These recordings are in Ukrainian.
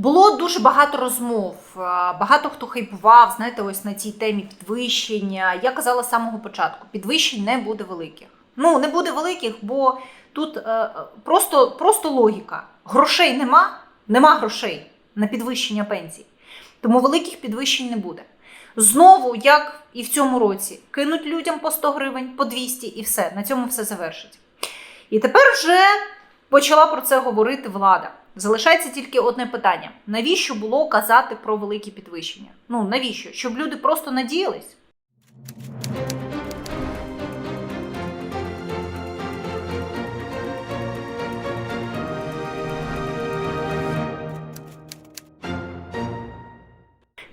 Було дуже багато розмов, е, багато хто хайпував, знаєте, ось на цій темі підвищення. Я казала з самого початку: підвищень не буде великих. Ну, не буде великих, бо тут е, е, просто, просто логіка. Грошей нема, нема грошей на підвищення пенсій. Тому великих підвищень не буде. Знову, як і в цьому році, кинуть людям по 100 гривень, по 200 і все. На цьому все завершить. І тепер вже почала про це говорити влада. Залишається тільки одне питання: навіщо було казати про великі підвищення? Ну навіщо? Щоб люди просто надіялись?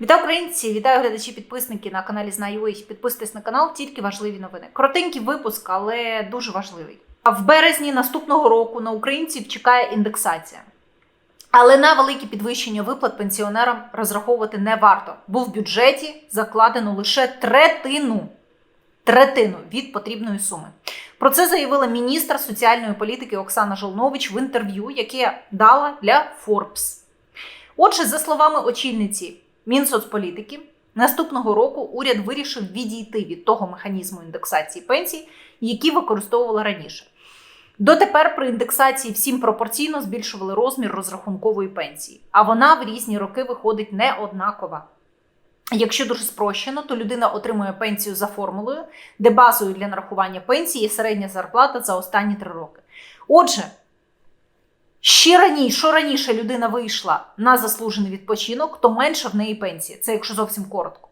Вітаю українці! Вітаю глядачі, підписники на каналі Знаю. Підписуйтесь на канал, тільки важливі новини. Коротенький випуск, але дуже важливий. А в березні наступного року на українців чекає індексація. Але на великі підвищення виплат пенсіонерам розраховувати не варто, бо в бюджеті закладено лише третину, третину від потрібної суми. Про це заявила міністр соціальної політики Оксана Жолнович в інтерв'ю, яке дала для Forbes. Отже, за словами очільниці Мінсоцполітики, наступного року уряд вирішив відійти від того механізму індексації пенсій, які використовували раніше. Дотепер при індексації всім пропорційно збільшували розмір розрахункової пенсії, а вона в різні роки виходить не однакова. Якщо дуже спрощено, то людина отримує пенсію за формулою, де базою для нарахування пенсії є середня зарплата за останні три роки. Отже, ще раніше, що раніше людина вийшла на заслужений відпочинок, то менша в неї пенсія. Це якщо зовсім коротко.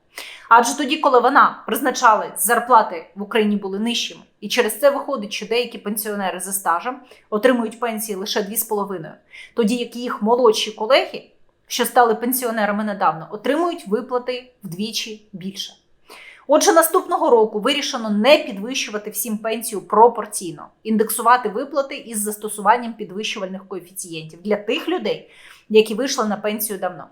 Адже тоді, коли вона призначали зарплати в Україні були нижчими, і через це виходить, що деякі пенсіонери за стажем отримують пенсії лише 2,5, тоді як їх молодші колеги, що стали пенсіонерами недавно, отримують виплати вдвічі більше. Отже, наступного року вирішено не підвищувати всім пенсію пропорційно, індексувати виплати із застосуванням підвищувальних коефіцієнтів для тих людей, які вийшли на пенсію давно.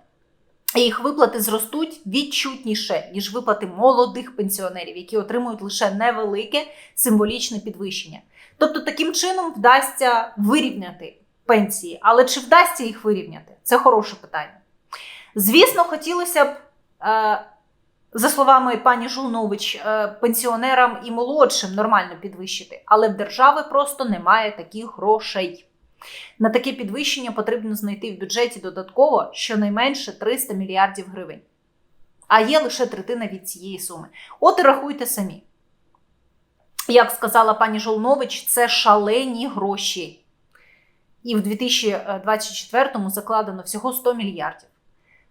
Їх виплати зростуть відчутніше, ніж виплати молодих пенсіонерів, які отримують лише невелике символічне підвищення. Тобто, таким чином вдасться вирівняти пенсії. Але чи вдасться їх вирівняти? Це хороше питання. Звісно, хотілося б, е, за словами пані Жулнович, е, пенсіонерам і молодшим нормально підвищити, але в держави просто немає таких грошей. На таке підвищення потрібно знайти в бюджеті додатково щонайменше 300 мільярдів гривень. А є лише третина від цієї суми. От і рахуйте самі. Як сказала пані Жолнович, це шалені гроші. І в 2024-му закладено всього 100 мільярдів.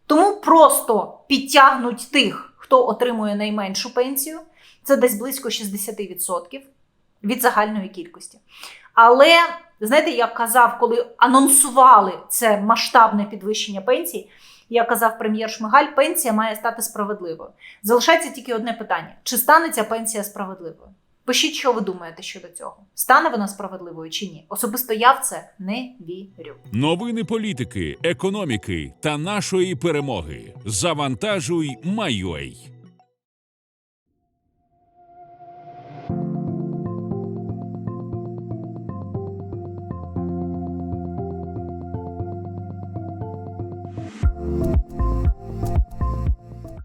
Тому просто підтягнуть тих, хто отримує найменшу пенсію, це десь близько 60% від загальної кількості. Але знаєте, як казав, коли анонсували це масштабне підвищення пенсій, як казав прем'єр Шмигаль, пенсія має стати справедливою. Залишається тільки одне питання: чи стане ця пенсія справедливою? Пишіть, що ви думаєте щодо цього. Стане вона справедливою чи ні? Особисто я в це не вірю. Новини політики, економіки та нашої перемоги. Завантажуй, майой. you